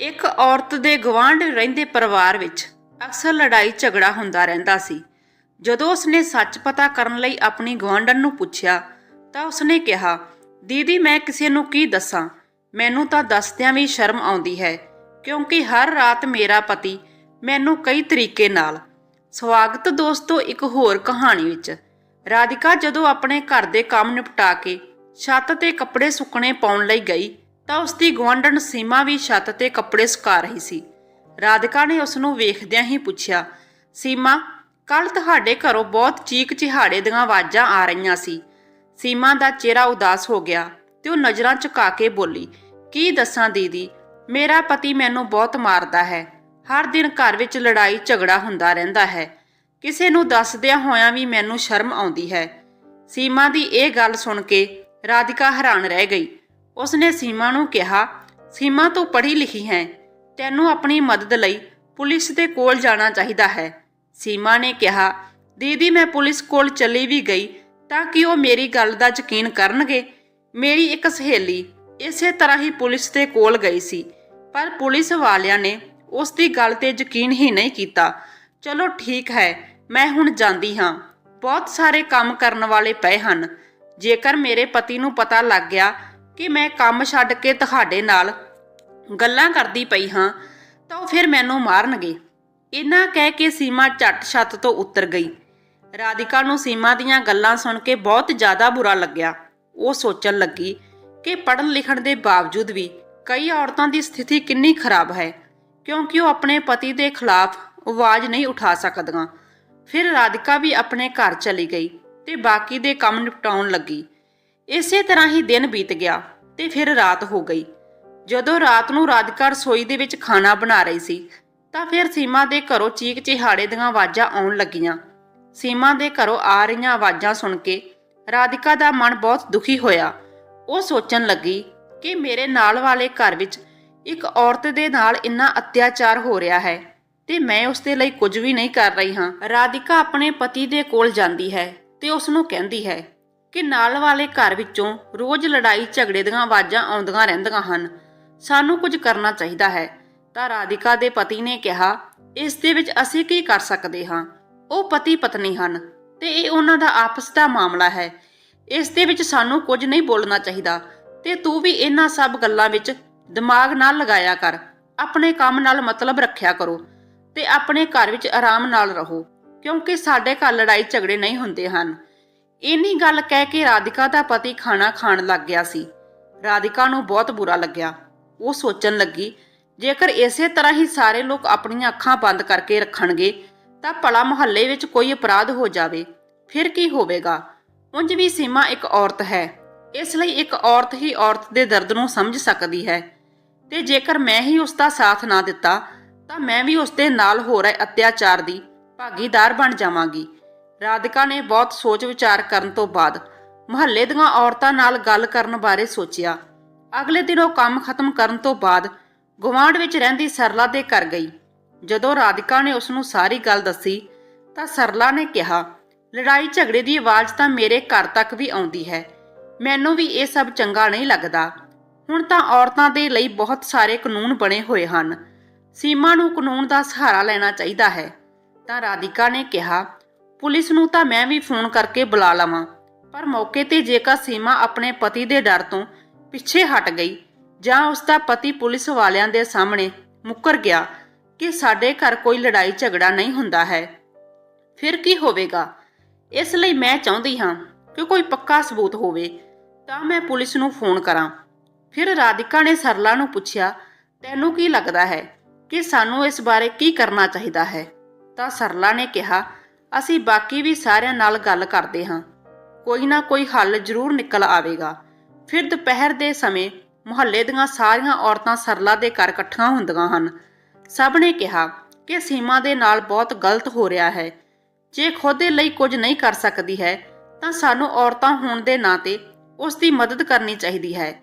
ਇੱਕ ਔਰਤ ਦੇ ਗਵਾਂਢ ਰਹਿੰਦੇ ਪਰਿਵਾਰ ਵਿੱਚ ਅਕਸਰ ਲੜਾਈ ਝਗੜਾ ਹੁੰਦਾ ਰਹਿੰਦਾ ਸੀ। ਜਦੋਂ ਉਸਨੇ ਸੱਚ ਪਤਾ ਕਰਨ ਲਈ ਆਪਣੀ ਗਵਾਂਢਣ ਨੂੰ ਪੁੱਛਿਆ, ਤਾਂ ਉਸਨੇ ਕਿਹਾ, ਦੀਦੀ, ਮੈਂ ਕਿਸੇ ਨੂੰ ਕੀ ਦੱਸਾਂ? ਮੈਨੂੰ ਤਾਂ ਦੱਸਦਿਆਂ ਵੀ ਸ਼ਰਮ ਆਉਂਦੀ ਹੈ, ਕਿਉਂਕਿ ਹਰ ਰਾਤ ਮੇਰਾ ਪਤੀ ਮੈਨੂੰ ਕਈ ਤਰੀਕੇ ਨਾਲ ਸਵਾਗਤ ਦੋਸਤੋ, ਇੱਕ ਹੋਰ ਕਹਾਣੀ ਵਿੱਚ। ਰਾਧਿਕਾ ਜਦੋਂ ਆਪਣੇ ਘਰ ਦੇ ਕੰਮ ਨਿਪਟਾ ਕੇ ਛੱਤ ਤੇ ਕੱਪੜੇ ਸੁੱਕਣੇ ਪਾਉਣ ਲਈ ਗਈ ਤਾਂ ਉਸ ਦੀ ਗੁਆਂਢਣ ਸੀਮਾ ਵੀ ਛੱਤ ਤੇ ਕੱਪੜੇ ਸੁਕਾ ਰਹੀ ਸੀ। ਰਾਧਿਕਾ ਨੇ ਉਸ ਨੂੰ ਵੇਖਦਿਆਂ ਹੀ ਪੁੱਛਿਆ, ਸੀਮਾ ਕੱਲ ਤੁਹਾਡੇ ਘਰੋਂ ਬਹੁਤ ਚੀਕ ਚਿਹਾੜੇ ਦੀਆਂ ਆਵਾਜ਼ਾਂ ਆ ਰਹੀਆਂ ਸੀ। ਸੀਮਾ ਦਾ ਚਿਹਰਾ ਉਦਾਸ ਹੋ ਗਿਆ ਤੇ ਉਹ ਨਜ਼ਰਾਂ ਝੁਕਾ ਕੇ ਬੋਲੀ, ਕੀ ਦੱਸਾਂ ਦੀਦੀ, ਮੇਰਾ ਪਤੀ ਮੈਨੂੰ ਬਹੁਤ ਮਾਰਦਾ ਹੈ। ਹਰ ਦਿਨ ਘਰ ਵਿੱਚ ਲੜਾਈ ਝਗੜਾ ਹੁੰਦਾ ਰਹਿੰਦਾ ਹੈ। ਕਿਸੇ ਨੂੰ ਦੱਸਦਿਆਂ ਹੋਇਆਂ ਵੀ ਮੈਨੂੰ ਸ਼ਰਮ ਆਉਂਦੀ ਹੈ। ਸੀਮਾ ਦੀ ਇਹ ਗੱਲ ਸੁਣ ਕੇ ਰਾਧਿਕਾ ਹੈਰਾਨ ਰਹਿ ਗਈ। ਉਸਨੇ ਸੀਮਾ ਨੂੰ ਕਿਹਾ, ਸੀਮਾ, ਤੂੰ ਪੜ੍ਹੀ ਲਿਖੀ ਹੈ। ਤੈਨੂੰ ਆਪਣੀ ਮਦਦ ਲਈ ਪੁਲਿਸ ਦੇ ਕੋਲ ਜਾਣਾ ਚਾਹੀਦਾ ਹੈ। ਸੀਮਾ ਨੇ ਕਿਹਾ, ਦੀਦੀ, ਮੈਂ ਪੁਲਿਸ ਕੋਲ ਚਲੀ ਵੀ ਗਈ, ਤਾਂ ਕਿ ਉਹ ਮੇਰੀ ਗੱਲ ਦਾ ਯਕੀਨ ਕਰਨਗੇ? ਮੇਰੀ ਇੱਕ ਸਹੇਲੀ ਇਸੇ ਤਰ੍ਹਾਂ ਹੀ ਪੁਲਿਸ ਦੇ ਕੋਲ ਗਈ ਸੀ, ਪਰ ਪੁਲਿਸ ਵਾਲਿਆਂ ਨੇ ਉਸ ਦੀ ਗੱਲ ਤੇ ਯਕੀਨ ਹੀ ਨਹੀਂ ਕੀਤਾ। ਚਲੋ, ਠੀਕ ਹੈ, ਮੈਂ ਹੁਣ ਜਾਂਦੀ ਹਾਂ। ਬਹੁਤ ਸਾਰੇ ਕੰਮ ਕਰਨ ਵਾਲੇ ਪਏ ਹਨ। ਜੇਕਰ ਮੇਰੇ ਪਤੀ ਨੂੰ ਪਤਾ ਲੱਗ ਗਿਆ ਕਿ ਮੈਂ ਕੰਮ ਛੱਡ ਕੇ ਤੁਹਾਡੇ ਨਾਲ ਗੱਲਾਂ ਕਰਦੀ ਪਈ ਹਾਂ, ਤਾਂ ਉਹ ਫਿਰ ਮੈਨੂੰ ਮਾਰਨਗੇ। ਇਹਨਾਂ ਕਹਿ ਕੇ ਸੀਮਾ ਝੱਟ ਛੱਤ ਤੋਂ ਉਤਰ ਗਈ। ਰਾਧਿਕਾ ਨੂੰ ਸੀਮਾ ਦੀਆਂ ਗੱਲਾਂ ਸੁਣ ਕੇ ਬਹੁਤ ਜ਼ਿਆਦਾ ਬੁਰਾ ਲੱਗਿਆ। ਉਹ ਸੋਚਣ ਲੱਗੀ ਕਿ ਪੜ੍ਹਨ ਲਿਖਣ ਦੇ ਬਾਵਜੂਦ ਵੀ ਕਈ ਔਰਤਾਂ ਦੀ ਸਥਿਤੀ ਕਿੰਨੀ ਖਰਾਬ ਹੈ, ਕਿਉਂਕਿ ਉਹ ਆਪਣੇ ਪਤੀ ਦੇ ਖਿਲਾਫ ਆਵਾਜ਼ ਨਹੀਂ ਉਠਾ ਸਕਦੀਆਂ। ਫਿਰ ਰਾਧਿਕਾ ਵੀ ਆਪਣੇ ਘਰ ਚਲੀ ਗਈ ਤੇ ਬਾਕੀ ਦੇ ਕੰਮ ਨਿਪਟਾਉਣ ਲੱਗੀ। ਇਸੇ ਤਰ੍ਹਾਂ ਹੀ ਦਿਨ ਬੀਤ ਗਿਆ। ਤੇ ਫਿਰ ਰਾਤ ਹੋ ਗਈ। ਜਦੋਂ ਰਾਤ ਨੂੰ ਰਾਧਿਕਾ ਰਸੋਈ ਦੇ ਵਿੱਚ ਖਾਣਾ ਬਣਾ ਰਹੀ ਸੀ, ਤਾਂ ਫਿਰ ਸੀਮਾ ਦੇ ਘਰੋਂ ਚੀਕ ਚਿਹਾੜੇ ਦੀਆਂ ਆਵਾਜ਼ਾਂ ਆਉਣ ਲੱਗੀਆਂ। ਸੀਮਾ ਦੇ ਘਰੋਂ ਆ ਰਹੀਆਂ ਆਵਾਜ਼ਾਂ ਸੁਣ ਕੇ ਰਾਧਿਕਾ ਦਾ ਮਨ ਬਹੁਤ ਦੁਖੀ ਹੋਇਆ। ਉਹ ਸੋਚਣ ਲੱਗੀ ਕਿ ਮੇਰੇ ਨਾਲ ਵਾਲੇ ਘਰ ਵਿੱਚ ਇੱਕ ਔਰਤ ਦੇ ਨਾਲ ਇੰਨਾ ਅਤਿਆਚਾਰ ਹੋ ਰਿਹਾ ਹੈ ਤੇ ਮੈਂ ਉਸ ਦੇ ਲਈ ਕੁਝ ਵੀ ਨਹੀਂ ਕਰ ਰਹੀ ਹਾਂ। ਰਾਧਿਕਾ ਆਪਣੇ ਪਤੀ ਦੇ ਕੋਲ ਜਾਂਦੀ ਹੈ ਤੇ ਉਸ ਨੂੰ ਕਹਿੰਦੀ ਹੈ ਕਿ ਨਾਲ ਵਾਲੇ ਘਰ ਵਿੱਚੋਂ ਰੋਜ਼ ਲੜਾਈ ਝਗੜੇ ਦੀਆਂ ਆਵਾਜ਼ਾਂ ਆਉਂਦੀਆਂ ਰਹਿੰਦੀਆਂ ਹਨ। ਸਾਨੂੰ ਕੁਝ ਕਰਨਾ ਚਾਹੀਦਾ ਹੈ। ਤਾਂ ਰਾਧਿਕਾ ਦੇ ਪਤੀ ਨੇ ਕਿਹਾ, ਇਸ ਦੇ ਵਿੱਚ ਅਸੀਂ ਕੀ ਕਰ ਸਕਦੇ ਹਾਂ? ਉਹ ਪਤੀ ਪਤਨੀ ਹਨ ਤੇ ਇਹ ਉਹਨਾਂ ਦਾ ਆਪਸ ਦਾ ਮਾਮਲਾ ਹੈ। ਇਸ ਦੇ ਵਿੱਚ ਸਾਨੂੰ ਕੁਝ ਨਹੀਂ ਬੋਲਣਾ ਚਾਹੀਦਾ ਤੇ ਤੂੰ ਵੀ ਇਹਨਾਂ ਸਭ ਗੱਲਾਂ ਵਿੱਚ ਦਿਮਾਗ ਨਾਲ ਲਗਾਇਆ ਕਰ। ਆਪਣੇ ਕੰਮ ਨਾਲ ਮਤਲਬ ਰੱਖਿਆ ਕਰੋ ਤੇ ਆਪਣੇ ਘਰ ਵਿੱਚ ਆਰਾਮ ਨਾਲ ਰਹੋ, ਕਿਉਂਕਿ ਸਾਡੇ ਘਰ ਲੜਾਈ ਝਗੜੇ ਨਹੀਂ ਹੁੰਦੇ ਹਨ। ਇੰਨੀ ਗੱਲ ਕਹਿ ਕੇ ਰਾਧਿਕਾ ਦਾ ਪਤੀ ਖਾਣਾ ਖਾਣ ਲੱਗ ਗਿਆ ਸੀ। ਰਾਧਿਕਾ ਨੂੰ ਬਹੁਤ ਬੁਰਾ ਲੱਗਿਆ। ਉਹ ਸੋਚਣ ਲੱਗੀ, ਜੇਕਰ ਇਸੇ ਤਰ੍ਹਾਂ ਹੀ ਸਾਰੇ ਲੋਕ ਆਪਣੀਆਂ ਅੱਖਾਂ ਬੰਦ ਕਰਕੇ ਰੱਖਣਗੇ, ਤਾਂ ਭਲਾ ਮੁਹੱਲੇ ਵਿੱਚ ਕੋਈ ਅਪਰਾਧ ਹੋ ਜਾਵੇ। ਫਿਰ ਕੀ ਹੋਵੇਗਾ? ਉਂਝ ਵੀ ਸੀਮਾ ਇੱਕ ਔਰਤ ਹੈ। ਇਸ ਲਈ ਇੱਕ ਔਰਤ ਹੀ ਔਰਤ ਦੇ ਦਰਦ ਨੂੰ ਸਮਝ ਸਕਦੀ ਹੈ। ਤੇ ਜੇਕਰ ਮੈਂ ਹੀ ਉਸ ਦਾ ਸਾਥ ਨਾ ਦਿੱਤਾ, ਤਾਂ ਮੈਂ ਵੀ ਉਸ ਦੇ ਨਾਲ ਹੋ ਰਹੇ ਅਤਿਆਚਾਰ ਦੀ ਭਾਗੀਦਾਰ ਬਣ ਜਾਵਾਂਗੀ। ਰਾਧਿਕਾ ਨੇ ਬਹੁਤ ਸੋਚ ਵਿਚਾਰ ਕਰਨ ਤੋਂ ਬਾਅਦ ਮੁਹੱਲੇ ਦੀਆਂ ਔਰਤਾਂ ਨਾਲ ਗੱਲ ਕਰਨ ਬਾਰੇ ਸੋਚਿਆ। ਅਗਲੇ ਦਿਨ ਉਹ ਕੰਮ ਖਤਮ ਕਰਨ ਤੋਂ ਬਾਅਦ ਗੁਆਂਢ ਵਿੱਚ ਰਹਿੰਦੀ ਸਰਲਾ ਦੇ ਘਰ ਗਈ। ਜਦੋਂ ਰਾਧਿਕਾ ਨੇ ਉਸ ਨੂੰ ਸਾਰੀ ਗੱਲ ਦੱਸੀ, ਤਾਂ ਸਰਲਾ ਨੇ ਕਿਹਾ, ਲੜਾਈ ਝਗੜੇ ਦੀ ਆਵਾਜ਼ ਤਾਂ ਮੇਰੇ ਘਰ ਤੱਕ ਵੀ ਆਉਂਦੀ ਹੈ। ਮੈਨੂੰ ਵੀ ਇਹ ਸਭ ਚੰਗਾ ਨਹੀਂ ਲੱਗਦਾ। ਹੁਣ ਤਾਂ ਔਰਤਾਂ ਦੇ ਲਈ ਬਹੁਤ ਸਾਰੇ ਕਾਨੂੰਨ ਬਣੇ ਹੋਏ ਹਨ। ਸੀਮਾ ਨੂੰ ਕਾਨੂੰਨ ਦਾ ਸਹਾਰਾ ਲੈਣਾ ਚਾਹੀਦਾ ਹੈ। ਤਾਂ ਰਾਧਿਕਾ ਨੇ ਕਿਹਾ ਪੁਲਿਸ ਨੂੰ ਤਾਂ ਮੈਂ ਵੀ ਫੋਨ ਕਰਕੇ ਬੁਲਾ ਲਵਾਂ। ਪਰ ਮੌਕੇ ਤੇ ਜੇਕਰ ਸੀਮਾ ਆਪਣੇ ਪਤੀ ਦੇ ਡਰ ਤੋਂ ਪਿੱਛੇ ਹਟ ਗਈ ਜਾਂ ਉਸ ਦਾ ਪਤੀ ਪੁਲਿਸ ਵਾਲਿਆਂ ਦੇ ਸਾਹਮਣੇ ਮੁੱਕਰ ਗਿਆ ਕਿ ਸਾਡੇ ਘਰ ਕੋਈ ਲੜਾਈ ਝਗੜਾ ਨਹੀਂ ਹੁੰਦਾ ਹੈ, ਫਿਰ ਕੀ ਹੋਵੇਗਾ? ਇਸ ਲਈ ਮੈਂ ਚਾਹੁੰਦੀ ਹਾਂ ਕਿ ਕੋਈ ਪੱਕਾ ਸਬੂਤ ਹੋਵੇ, ਤਾਂ ਮੈਂ ਪੁਲਿਸ ਨੂੰ ਫੋਨ ਕਰਾਂ। ਫਿਰ ਰਾਧਿਕਾ ਨੇ ਸਰਲਾ ਨੂੰ ਪੁੱਛਿਆ, ਤੈਨੂੰ ਕੀ ਲੱਗਦਾ ਹੈ ਕਿ ਸਾਨੂੰ ਇਸ ਬਾਰੇ ਕੀ ਕਰਨਾ ਚਾਹੀਦਾ ਹੈ? ਤਾਂ ਸਰਲਾ ਨੇ ਕਿਹਾ ਅਸੀਂ ਬਾਕੀ ਵੀ ਸਾਰਿਆਂ ਨਾਲ ਗੱਲ ਕਰਦੇ ਹਾਂ। ਕੋਈ ਨਾ ਕੋਈ ਹੱਲ ਜ਼ਰੂਰ ਨਿਕਲ ਆਵੇਗਾ। ਫਿਰ ਦੁਪਹਿਰ ਦੇ ਸਮੇਂ ਮੁਹੱਲੇ ਦੀਆਂ ਸਾਰੀਆਂ ਔਰਤਾਂ ਸਰਲਾ ਦੇ ਘਰ ਇਕੱਠੀਆਂ ਹੁੰਦੀਆਂ ਹਨ। ਸਭ ਨੇ ਕਿਹਾ ਕਿ ਸੀਮਾ ਦੇ ਨਾਲ ਬਹੁਤ ਗਲਤ ਹੋ ਰਿਹਾ ਹੈ। ਜੇ ਖੁਦ ਲਈ ਕੁਝ ਨਹੀਂ ਕਰ ਸਕਦੀ ਹੈ, ਤਾਂ ਸਾਨੂੰ ਔਰਤਾਂ ਹੋਣ ਦੇ ਨਾਤੇ ਉਸ ਦੀ ਮਦਦ ਕਰਨੀ ਚਾਹੀਦੀ ਹੈ।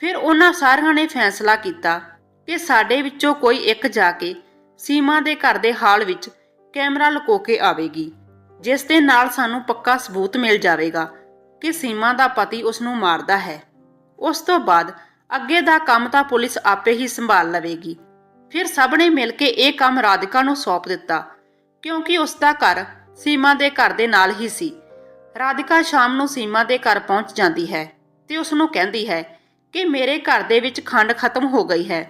ਫਿਰ ਉਹਨਾਂ ਸਾਰਿਆਂ ਨੇ ਫੈਸਲਾ ਕੀਤਾ ਕਿ ਸਾਡੇ ਵਿੱਚੋਂ ਕੋਈ ਇੱਕ ਜਾ ਕੇ ਸੀਮਾ ਦੇ ਘਰ ਦੇ ਹਾਲ ਵਿੱਚ ਕੈਮਰਾ ਲੁਕੋ ਕੇ ਆਵੇਗੀ, ਜਿਸ ਦੇ ਨਾਲ ਸਾਨੂੰ ਪੱਕਾ ਸਬੂਤ ਮਿਲ ਜਾਵੇਗਾ ਕਿ ਸੀਮਾ ਦਾ ਪਤੀ ਉਸ ਨੂੰ ਮਾਰਦਾ ਹੈ। ਉਸ ਤੋਂ ਬਾਅਦ ਅੱਗੇ ਦਾ ਕੰਮ ਤਾਂ ਪੁਲਿਸ ਆਪੇ ਹੀ ਸੰਭਾਲ ਲਵੇਗੀ। ਫਿਰ ਸਭ ਨੇ ਮਿਲ ਕੇ ਇਹ ਕੰਮ ਰਾਧਿਕਾ ਨੂੰ ਸੌਂਪ ਦਿੱਤਾ, ਕਿਉਂਕਿ ਉਸ ਦਾ ਘਰ ਸੀਮਾ ਦੇ ਘਰ ਦੇ ਨਾਲ ਹੀ ਸੀ। ਰਾਧਿਕਾ ਸ਼ਾਮ ਨੂੰ ਸੀਮਾ ਦੇ ਘਰ ਪਹੁੰਚ ਜਾਂਦੀ ਹੈ ਤੇ ਉਸ ਨੂੰ ਕਹਿੰਦੀ ਹੈ ਕਿ ਮੇਰੇ ਘਰ ਦੇ ਵਿੱਚ ਖੰਡ ਖਤਮ ਹੋ ਗਈ ਹੈ।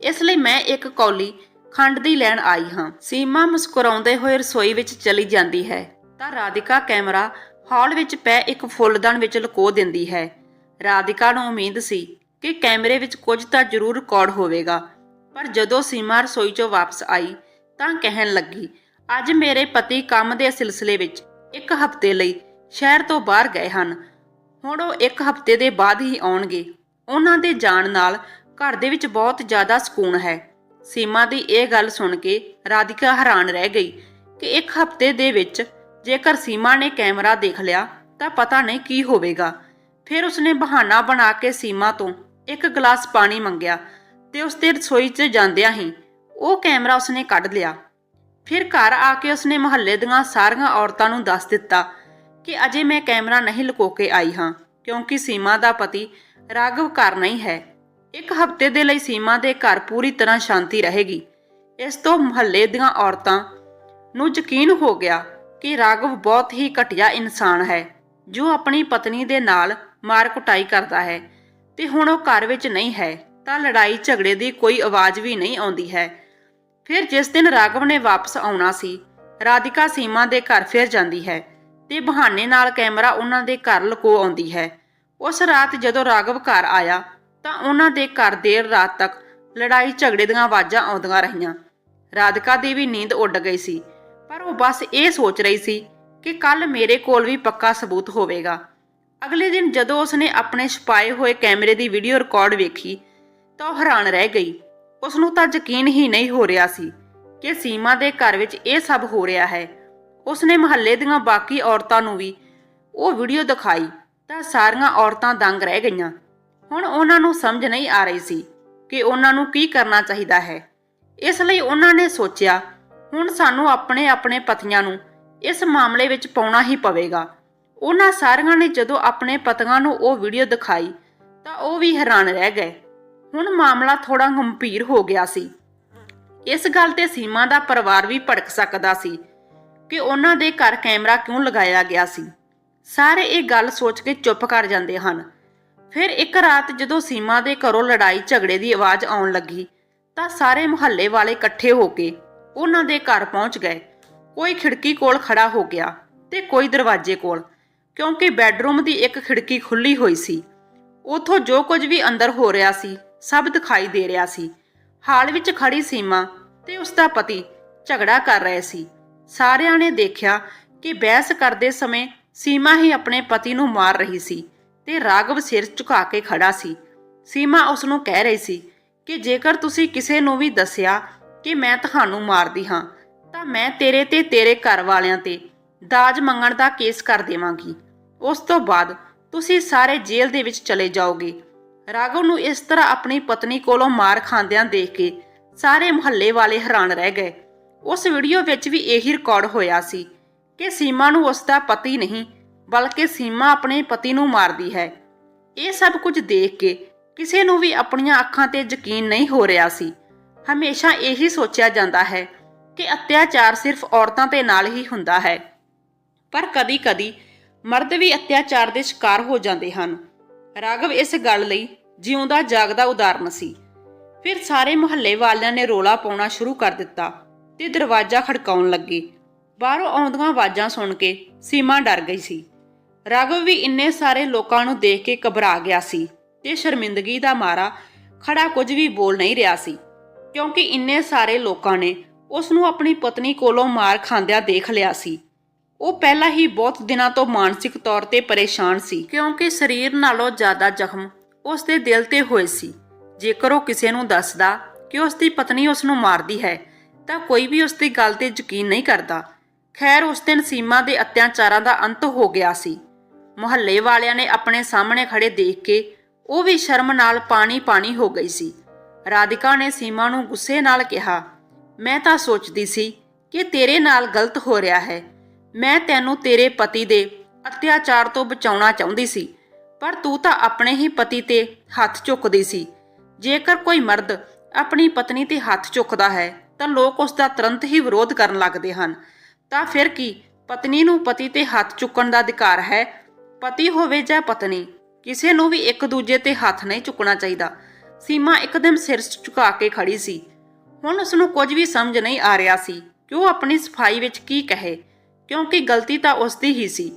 ਇਸ ਲਈ ਮੈਂ ਇੱਕ ਕੌਲੀ ਖੰਡ ਦੀ ਲੈਣ ਆਈ ਹਾਂ। ਸੀਮਾ ਮੁਸਕਰਾਉਂਦੇ ਹੋਏ ਰਸੋਈ ਵਿੱਚ ਚਲੀ ਜਾਂਦੀ ਹੈ। ਤਾਂ ਰਾਧਿਕਾ ਕੈਮਰਾ ਹਾਲ ਵਿੱਚ ਪੈ ਇੱਕ ਫੁੱਲਦਾਨ ਵਿੱਚ ਲੁਕੋ ਦਿੰਦੀ ਹੈ। ਰਾਧਿਕਾ ਨੂੰ ਉਮੀਦ ਸੀ ਕਿ ਕੈਮਰੇ ਵਿੱਚ ਕੁਝ ਤਾਂ ਜ਼ਰੂਰ ਰਿਕਾਰਡ ਹੋਵੇਗਾ। ਪਰ ਜਦੋਂ ਸੀਮਾ ਰਸੋਈ 'ਚੋਂ ਵਾਪਸ ਆਈ ਤਾਂ ਕਹਿਣ ਲੱਗੀ, ਅੱਜ ਮੇਰੇ ਪਤੀ ਕੰਮ ਦੇ ਸਿਲਸਿਲੇ ਵਿੱਚ ਇੱਕ ਹਫ਼ਤੇ ਲਈ ਸ਼ਹਿਰ ਤੋਂ ਬਾਹਰ ਗਏ ਹਨ। ਹੁਣ ਉਹ ਇੱਕ ਹਫ਼ਤੇ ਦੇ ਬਾਅਦ ਹੀ ਆਉਣਗੇ। ਉਹਨਾਂ ਦੇ ਜਾਣ ਨਾਲ ਘਰ ਦੇ ਵਿੱਚ ਬਹੁਤ ਜ਼ਿਆਦਾ ਸਕੂਨ ਹੈ। ਸੀਮਾ ਦੀ ਇਹ ਗੱਲ ਸੁਣ ਕੇ ਰਾਧਿਕਾ ਹੈਰਾਨ ਰਹਿ ਗਈ ਕਿ ਇੱਕ ਹਫ਼ਤੇ ਦੇ ਵਿੱਚ ਜੇਕਰ ਸੀਮਾ ਨੇ ਕੈਮਰਾ ਦੇਖ ਲਿਆ ਤਾਂ ਪਤਾ ਨਹੀਂ ਕੀ ਹੋਵੇਗਾ। ਫਿਰ ਉਸਨੇ ਬਹਾਨਾ ਬਣਾ ਕੇ ਸੀਮਾ ਤੋਂ ਇੱਕ ਗਲਾਸ ਪਾਣੀ ਮੰਗਿਆ ਤੇ ਉਸ ਦੇ ਰਸੋਈ 'ਚ ਜਾਂਦਿਆਂ ਹੀ ਉਹ ਕੈਮਰਾ ਉਸਨੇ ਕੱਢ ਲਿਆ। ਫਿਰ ਘਰ ਆ ਕੇ ਉਸਨੇ ਮੁਹੱਲੇ ਦੀਆਂ ਸਾਰੀਆਂ ਔਰਤਾਂ ਨੂੰ ਦੱਸ ਦਿੱਤਾ ਕਿ ਅਜੇ ਮੈਂ ਕੈਮਰਾ ਨਹੀਂ ਲੁਕੋ ਕੇ ਆਈ ਹਾਂ, ਕਿਉਂਕਿ ਸੀਮਾ ਦਾ ਪਤੀ ਰਾਘਵ ਘਰ ਨਹੀਂ ਹੈ। ਇੱਕ ਹਫ਼ਤੇ ਦੇ ਲਈ ਸੀਮਾ ਦੇ ਘਰ ਪੂਰੀ ਤਰ੍ਹਾਂ ਸ਼ਾਂਤੀ ਰਹੇਗੀ। ਇਸ ਤੋਂ ਮੁਹੱਲੇ ਦੀਆਂ ਔਰਤਾਂ ਨੂੰ ਯਕੀਨ ਹੋ ਗਿਆ ਕਿ ਰਾਘਵ ਬਹੁਤ ਹੀ ਘਟੀਆ ਇਨਸਾਨ ਹੈ, ਜੋ ਆਪਣੀ ਪਤਨੀ ਦੇ ਨਾਲ ਮਾਰ ਕੁਟਾਈ ਕਰਦਾ ਹੈ ਤੇ ਹੁਣ ਉਹ ਘਰ ਵਿੱਚ ਨਹੀਂ ਹੈ, ਤਾਂ ਲੜਾਈ ਝਗੜੇ ਦੀ ਕੋਈ ਆਵਾਜ਼ ਵੀ ਨਹੀਂ ਆਉਂਦੀ ਹੈ। ਫਿਰ ਜਿਸ ਦਿਨ ਰਾਘਵ ਨੇ ਵਾਪਸ ਆਉਣਾ ਸੀ, ਰਾਧਿਕਾ ਸੀਮਾ ਦੇ ਘਰ ਫਿਰ ਜਾਂਦੀ ਹੈ ਤੇ ਬਹਾਨੇ ਨਾਲ ਕੈਮਰਾ ਉਹਨਾਂ ਦੇ ਘਰ ਲੁਕੋ ਆਉਂਦੀ ਹੈ। ਉਸ ਰਾਤ ਜਦੋਂ ਰਾਘਵ ਘਰ ਆਇਆ ਤਾਂ ਉਹਨਾਂ ਦੇ ਘਰ ਦੇਰ ਰਾਤ ਤੱਕ ਲੜਾਈ ਝਗੜੇ ਦੀਆਂ ਆਵਾਜ਼ਾਂ ਆਉਂਦੀਆਂ ਰਹੀਆਂ। ਰਾਧਿਕਾ ਦੀ ਵੀ ਨੀਂਦ ਉੱਡ ਗਈ ਸੀ, ਪਰ ਉਹ ਬਸ ਇਹ ਸੋਚ ਰਹੀ ਸੀ ਕਿ ਕੱਲ ਮੇਰੇ ਕੋਲ ਵੀ ਪੱਕਾ ਸਬੂਤ ਹੋਵੇਗਾ। ਅਗਲੇ ਦਿਨ ਜਦੋਂ ਉਸਨੇ ਆਪਣੇ ਛਪਾਏ ਹੋਏ ਕੈਮਰੇ ਦੀ ਵੀਡੀਓ ਰਿਕਾਰਡ ਵੇਖੀ, ਤਾਂ ਉਹ ਹੈਰਾਨ ਰਹਿ ਗਈ। ਉਸ ਨੂੰ ਤਾਂ ਯਕੀਨ ਹੀ ਨਹੀਂ ਹੋ ਰਿਹਾ ਸੀ ਕਿ ਸੀਮਾ ਦੇ ਘਰ ਵਿੱਚ ਇਹ ਸਭ ਹੋ ਰਿਹਾ ਹੈ। ਉਸਨੇ ਮੁਹੱਲੇ ਦੀਆਂ ਬਾਕੀ ਔਰਤਾਂ ਨੂੰ ਵੀ ਉਹ ਵੀਡੀਓ ਦਿਖਾਈ ਤਾਂ ਸਾਰੀਆਂ ਔਰਤਾਂ ਦੰਗ ਰਹਿ ਗਈਆਂ। ਹੁਣ ਉਹਨਾਂ ਨੂੰ ਸਮਝ ਨਹੀਂ ਆ ਰਹੀ ਸੀ ਕਿ ਉਹਨਾਂ ਨੂੰ ਕੀ ਕਰਨਾ ਚਾਹੀਦਾ ਹੈ। ਇਸ ਲਈ ਉਹਨਾਂ ਨੇ ਸੋਚਿਆ, ਹੁਣ ਸਾਨੂੰ ਆਪਣੇ ਆਪਣੇ ਪਤੀਆਂ ਨੂੰ ਇਸ ਮਾਮਲੇ ਵਿੱਚ ਪਾਉਣਾ ਹੀ ਪਵੇਗਾ। ਉਹਨਾਂ ਸਾਰਿਆਂ ਨੇ ਜਦੋਂ ਆਪਣੇ ਪਤੀਆਂ ਨੂੰ ਉਹ ਵੀਡੀਓ ਦਿਖਾਈ, ਤਾਂ ਉਹ ਵੀ ਹੈਰਾਨ ਰਹਿ ਗਏ। ਹੁਣ ਮਾਮਲਾ ਥੋੜਾ ਗੰਭੀਰ ਹੋ ਗਿਆ ਸੀ। ਇਸ ਗੱਲ ਤੇ ਸੀਮਾ ਦਾ ਪਰਿਵਾਰ ਵੀ ਭੜਕ ਸਕਦਾ ਸੀ ਕਿ ਉਹਨਾਂ ਦੇ ਘਰ ਕੈਮਰਾ ਕਿਉਂ ਲਗਾਇਆ ਗਿਆ ਸੀ। ਸਾਰੇ ਇਹ ਗੱਲ ਸੋਚ ਕੇ ਚੁੱਪ ਕਰ ਜਾਂਦੇ ਹਨ। ਫਿਰ ਇੱਕ ਰਾਤ ਜਦੋਂ ਸੀਮਾ ਦੇ ਘਰੋਂ ਲੜਾਈ ਝਗੜੇ ਦੀ ਆਵਾਜ਼ ਆਉਣ ਲੱਗੀ, ਤਾਂ ਸਾਰੇ ਮੁਹੱਲੇ ਵਾਲੇ ਇਕੱਠੇ ਹੋ ਕੇ ਉਹਨਾਂ ਦੇ ਘਰ ਪਹੁੰਚ ਗਏ। ਕੋਈ ਖਿੜਕੀ ਕੋਲ ਖੜਾ ਹੋ ਗਿਆ ਤੇ ਕੋਈ ਦਰਵਾਜ਼ੇ ਕੋਲ, ਕਿਉਂਕਿ ਬੈੱਡਰੂਮ ਦੀ ਇੱਕ ਖਿੜਕੀ ਖੁੱਲੀ ਹੋਈ ਸੀ। ਉਥੋਂ ਜੋ ਕੁਝ ਵੀ ਅੰਦਰ ਹੋ ਰਿਹਾ ਸੀ, ਸਭ ਦਿਖਾਈ ਦੇ ਰਿਹਾ ਸੀ। ਹਾਲ ਵਿੱਚ ਖੜੀ ਸੀਮਾ ਤੇ ਉਸ ਦਾ ਪਤੀ ਝਗੜਾ ਕਰ ਰਹੇ ਸੀ। ਸਾਰਿਆਂ ਨੇ ਦੇਖਿਆ ਕਿ ਬਹਿਸ ਕਰਦੇ ਸਮੇਂ ਸੀਮਾ ਹੀ ਆਪਣੇ ਪਤੀ ਨੂੰ ਮਾਰ ਰਹੀ ਸੀ। ਤੇ ਰਾਘਵ ਸਿਰ ਝੁਕਾ ਕੇ ਖੜਾ ਸੀ। ਸੀਮਾ ਉਸ ਨੂੰ ਕਹਿ ਰਹੀ ਸੀ ਕਿ ਜੇਕਰ ਤੁਸੀਂ ਕਿਸੇ ਨੂੰ ਵੀ ਦੱਸਿਆ ਕਿ ਮੈਂ ਤੁਹਾਨੂੰ ਮਾਰਦੀ ਹਾਂ, ਤਾਂ ਮੈਂ ਤੇਰੇ ਤੇ ਤੇਰੇ ਘਰ ਵਾਲਿਆਂ ਤੇ ਦਾਜ ਮੰਗਣ ਦਾ ਕੇਸ ਕਰ ਦੇਵਾਂਗੀ। ਉਸ ਤੋਂ ਬਾਅਦ ਤੁਸੀਂ ਸਾਰੇ ਜੇਲ੍ਹ ਦੇ ਵਿੱਚ ਚਲੇ ਜਾਓਗੇ। ਰਾਘਵ ਨੂੰ ਇਸ ਤਰ੍ਹਾਂ ਆਪਣੀ ਪਤਨੀ ਕੋਲੋਂ ਮਾਰ ਖਾਂਦਿਆਂ ਦੇਖ ਕੇ ਸਾਰੇ ਮੁਹੱਲੇ ਵਾਲੇ ਹੈਰਾਨ ਰਹਿ ਗਏ। ਉਸ ਵੀਡੀਓ ਵਿੱਚ ਵੀ ਇਹੀ ਰਿਕਾਰਡ ਹੋਇਆ ਸੀ ਕਿ ਸੀਮਾ ਨੂੰ ਉਸ ਦਾ ਪਤੀ ਨਹੀਂ ਬਲਕਿ ਸੀਮਾ ਆਪਣੇ ਪਤੀ ਨੂੰ ਮਾਰਦੀ ਹੈ। ਇਹ ਸਭ ਕੁਝ ਦੇਖ ਕੇ ਕਿਸੇ ਨੂੰ ਵੀ ਆਪਣੀਆਂ ਅੱਖਾਂ ਤੇ ਯਕੀਨ ਨਹੀਂ ਹੋ ਰਿਹਾ ਸੀ। ਹਮੇਸ਼ਾ ਇਹੀ ਸੋਚਿਆ ਜਾਂਦਾ ਹੈ ਕਿ ਅਤਿਆਚਾਰ ਸਿਰਫ ਔਰਤਾਂ ਦੇ ਨਾਲ ਹੀ ਹੁੰਦਾ ਹੈ। ਪਰ ਕਦੀ-ਕਦੀ ਮਰਦ ਵੀ ਅਤਿਆਚਾਰ ਦੇ ਸ਼ਿਕਾਰ ਹੋ ਜਾਂਦੇ ਹਨ। ਰਾਘਵ ਇਸ ਗੱਲ ਲਈ ਜਿਉਂਦਾ ਜਾਗਦਾ ਉਦਾਹਰਨ ਸੀ। ਫਿਰ ਸਾਰੇ ਮੁਹੱਲੇ ਵਾਲਿਆਂ ਨੇ ਰੋਲਾ ਪਾਉਣਾ ਸ਼ੁਰੂ ਕਰ ਦਿੱਤਾ ਤੇ ਦਰਵਾਜ਼ਾ ਖੜਕਾਉਣ ਲੱਗੇ। ਬਾਹਰੋਂ ਆਉਂਦੀਆਂ ਆਵਾਜ਼ਾਂ ਸੁਣ ਕੇ ਸੀਮਾ ਡਰ ਗਈ ਸੀ। ਰਾਘਵ ਵੀ ਇੰਨੇ ਸਾਰੇ ਲੋਕਾਂ ਨੂੰ ਦੇਖ ਕੇ ਘਬਰਾ ਗਿਆ ਸੀ ਤੇ ਸ਼ਰਮਿੰਦਗੀ ਦਾ ਮਾਰਾ ਖੜਾ ਕੁਝ ਵੀ ਬੋਲ ਨਹੀਂ ਰਿਹਾ ਸੀ, ਕਿਉਂਕਿ ਇੰਨੇ ਸਾਰੇ ਲੋਕਾਂ ਨੇ ਉਸ ਨੂੰ ਆਪਣੀ ਪਤਨੀ ਕੋਲੋਂ ਮਾਰ ਖਾਂਦਿਆਂ ਦੇਖ ਲਿਆ ਸੀ। ਉਹ ਪਹਿਲਾਂ ਹੀ ਬਹੁਤ ਦਿਨਾਂ ਤੋਂ ਮਾਨਸਿਕ ਤੌਰ ਤੇ ਪਰੇਸ਼ਾਨ ਸੀ, ਕਿਉਂਕਿ ਸਰੀਰ ਨਾਲੋਂ ਜ਼ਿਆਦਾ ਜ਼ਖਮ ਉਸ ਦੇ ਦਿਲ ਤੇ ਹੋਏ ਸੀ। ਜੇਕਰ ਉਹ ਕਿਸੇ ਨੂੰ ਦੱਸਦਾ ਕਿ ਉਸ ਦੀ ਪਤਨੀ ਉਸ ਨੂੰ ਮਾਰਦੀ ਹੈ, ਤਾਂ ਕੋਈ ਵੀ ਉਸ ਦੀ ਗੱਲ ਤੇ ਯਕੀਨ ਨਹੀਂ ਕਰਦਾ। ਖੈਰ, ਉਸ ਦਿਨ ਸੀਮਾ ਦੇ ਅਤਿਆਚਾਰਾਂ ਦਾ ਅੰਤ ਹੋ ਗਿਆ ਸੀ। ਮੁਹੱਲੇ ਵਾਲਿਆਂ ਨੇ ਆਪਣੇ ਸਾਹਮਣੇ ਖੜੇ ਦੇਖ ਕੇ ਉਹ ਵੀ ਸ਼ਰਮ ਨਾਲ ਪਾਣੀ ਪਾਣੀ ਹੋ ਗਈ ਸੀ। ਰਾਧਿਕਾ ਨੇ ਸੀਮਾ ਨੂੰ ਗੁੱਸੇ ਨਾਲ ਕਿਹਾ, ਮੈਂ ਤਾਂ ਸੋਚਦੀ ਸੀ ਕਿ ਤੇਰੇ ਨਾਲ ਗਲਤ ਹੋ ਰਿਹਾ ਹੈ। ਮੈਂ ਤੈਨੂੰ ਤੇਰੇ ਪਤੀ ਦੇ ਅਤਿਆਚਾਰ ਤੋਂ ਬਚਾਉਣਾ ਚਾਹੁੰਦੀ ਸੀ, ਪਰ ਤੂੰ ਤਾਂ ਆਪਣੇ ਹੀ ਪਤੀ ਤੇ ਹੱਥ ਚੁੱਕਦੀ ਸੀ। ਜੇਕਰ ਕੋਈ ਮਰਦ ਆਪਣੀ ਪਤਨੀ ਤੇ ਹੱਥ ਚੁੱਕਦਾ ਹੈ, ਤਾਂ ਲੋਕ ਉਸ ਦਾ ਤੁਰੰਤ ਹੀ ਵਿਰੋਧ ਕਰਨ ਲੱਗਦੇ ਹਨ। ਤਾਂ ਫਿਰ ਕੀ ਪਤਨੀ ਨੂੰ ਪਤੀ ਤੇ ਹੱਥ ਚੁੱਕਣ ਦਾ ਅਧਿਕਾਰ ਹੈ ਪਤੀ ਹੋਵੇ ਜਾਂ ਪਤਨੀ, ਕਿਸੇ ਨੂੰ ਵੀ ਇੱਕ ਦੂਜੇ ਤੇ ਹੱਥ ਨਹੀਂ ਚੁੱਕਣਾ ਚਾਹੀਦਾ। ਸੀਮਾ ਇੱਕਦਮ ਸਿਰ ਝੁਕਾ ਕੇ ਖੜੀ ਸੀ। ਹੁਣ ਉਸ ਨੂੰ ਕੁਝ ਵੀ ਸਮਝ ਨਹੀਂ ਆ ਰਿਹਾ ਸੀ ਕਿ ਉਹ ਆਪਣੀ ਸਫ਼ਾਈ ਵਿੱਚ ਕੀ ਕਹੇ? ਕਿਉਂਕਿ ਗਲਤੀ ਤਾਂ ਉਸ ਦੀ ਹੀ ਸੀ।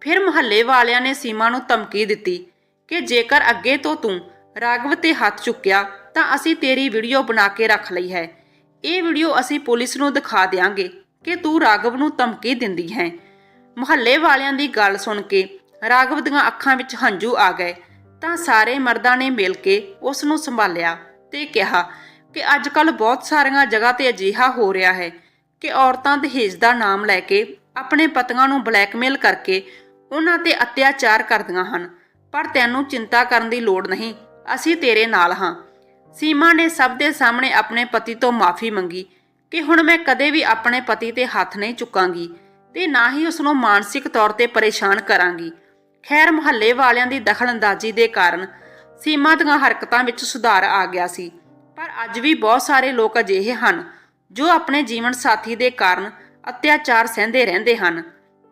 ਫਿਰ ਮਹੱਲੇ ਵਾਲਿਆਂ ਨੇ ਸੀਮਾ ਨੂੰ ਧਮਕੀ ਦਿੱਤੀ ਕਿ ਜੇਕਰ ਅੱਗੇ ਤੋਂ ਤੂੰ ਰਾਗਵ ਤੇ ਹੱਥ ਚੁੱਕਿਆ, ਤਾਂ ਅਸੀਂ ਤੇਰੀ ਵੀਡੀਓ ਬਣਾ ਕੇ ਰੱਖ ਲਈ ਹੈ। ਇਹ ਵੀਡੀਓ ਅਸੀਂ ਪੁਲਿਸ ਨੂੰ ਦਿਖਾ ਦੇਵਾਂਗੇ ਕਿ ਤੂੰ ਰਾਗਵ ਨੂੰ ਧਮਕੀ ਦਿੰਦੀ ਹੈ। ਮੁਹੱਲੇ ਵਾਲਿਆਂ ਦੀ ਗੱਲ ਸੁਣ ਕੇ ਰਾਘਵ ਦੀਆਂ ਅੱਖਾਂ ਵਿੱਚ ਹੰਝੂ ਆ ਗਏ। ਤਾਂ ਸਾਰੇ ਮਰਦਾਂ ਨੇ ਮਿਲ ਕੇ ਉਸ ਨੂੰ ਸੰਭਾਲਿਆ ਤੇ ਕਿਹਾ ਕਿ ਅੱਜ ਕੱਲ ਬਹੁਤ ਸਾਰੀਆਂ ਜਗ੍ਹਾ ਤੇ ਅਜਿਹਾ ਹੋ ਰਿਹਾ ਹੈ ਕਿ ਔਰਤਾਂ ਦਹੇਜ ਦਾ ਨਾਮ ਲੈ ਕੇ ਆਪਣੇ ਪਤੀਆਂ ਨੂੰ ਬਲੈਕਮੇਲ ਕਰਕੇ ਉਹਨਾਂ ਤੇ ਅਤਿਆਚਾਰ ਕਰਦੀਆਂ ਹਨ। ਪਰ ਤੈਨੂੰ ਚਿੰਤਾ ਕਰਨ ਦੀ ਲੋੜ ਨਹੀਂ, ਅਸੀਂ ਤੇਰੇ ਨਾਲ ਹਾਂ। ਸੀਮਾ ਨੇ ਸਭ ਦੇ ਸਾਹਮਣੇ ਆਪਣੇ ਪਤੀ ਤੋਂ ਮਾਫੀ ਮੰਗੀ ਕਿ ਹੁਣ ਮੈਂ ਕਦੇ ਵੀ ਆਪਣੇ ਪਤੀ ਤੇ ਹੱਥ ਨਹੀਂ ਚੁੱਕਾਂਗੀ ਤੇ ਨਾ ਹੀ ਉਸ ਨੂੰ ਮਾਨਸਿਕ ਤੌਰ ਤੇ ਪਰੇਸ਼ਾਨ ਕਰਾਂਗੀ। ਖੈਰ ਮੁਹੱਲੇ ਵਾਲਿਆਂ ਦੀ ਦਖਲਅੰਦਾਜ਼ੀ ਦੇ ਕਾਰਨ ਸੀਮਾ ਦੀਆਂ ਹਰਕਤਾਂ ਵਿੱਚ ਸੁਧਾਰ ਆ ਗਿਆ ਸੀ। ਪਰ ਅੱਜ ਵੀ ਬਹੁਤ ਸਾਰੇ ਲੋਕ ਅਜਿਹੇ ਹਨ ਜੋ ਆਪਣੇ ਜੀਵਨ ਸਾਥੀ ਦੇ ਕਾਰਨ ਅਤਿਆਚਾਰ ਸਹਿੰਦੇ ਰਹਿੰਦੇ ਹਨ।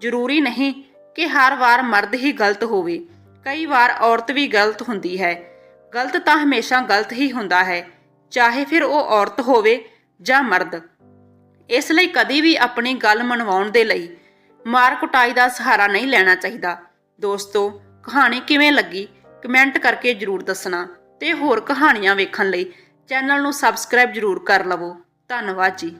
ਜ਼ਰੂਰੀ ਨਹੀਂ ਕਿ ਹਰ ਵਾਰ ਮਰਦ ਹੀ ਗਲਤ ਹੋਵੇ। ਕਈ ਵਾਰ ਔਰਤ ਵੀ ਗਲਤ ਹੁੰਦੀ ਹੈ। ਗਲਤ ਤਾਂ ਹਮੇਸ਼ਾ ਗਲਤ ਹੀ ਹੁੰਦਾ ਹੈ, ਚਾਹੇ ਫਿਰ ਉਹ ਔਰਤ ਹੋਵੇ ਜਾਂ ਮਰਦ। ਇਸ ਲਈ ਕਦੀ ਵੀ ਆਪਣੀ ਗੱਲ ਮਨਵਾਉਣ ਦੇ ਲਈ ਮਾਰ ਕੁਟਾਈ ਦਾ ਸਹਾਰਾ ਨਹੀਂ ਲੈਣਾ ਚਾਹੀਦਾ। ਦੋਸਤੋ, ਕਹਾਣੀ ਕਿਵੇਂ ਲੱਗੀ? ਕਮੈਂਟ ਕਰਕੇ ਜਰੂਰ ਦੱਸਣਾ ਤੇ ਹੋਰ ਕਹਾਣੀਆਂ ਵੇਖਣ ਲਈ ਚੈਨਲ ਨੂੰ ਸਬਸਕ੍ਰਾਈਬ ਜਰੂਰ ਕਰ ਲਵੋ। ਧੰਨਵਾਦ ਜੀ।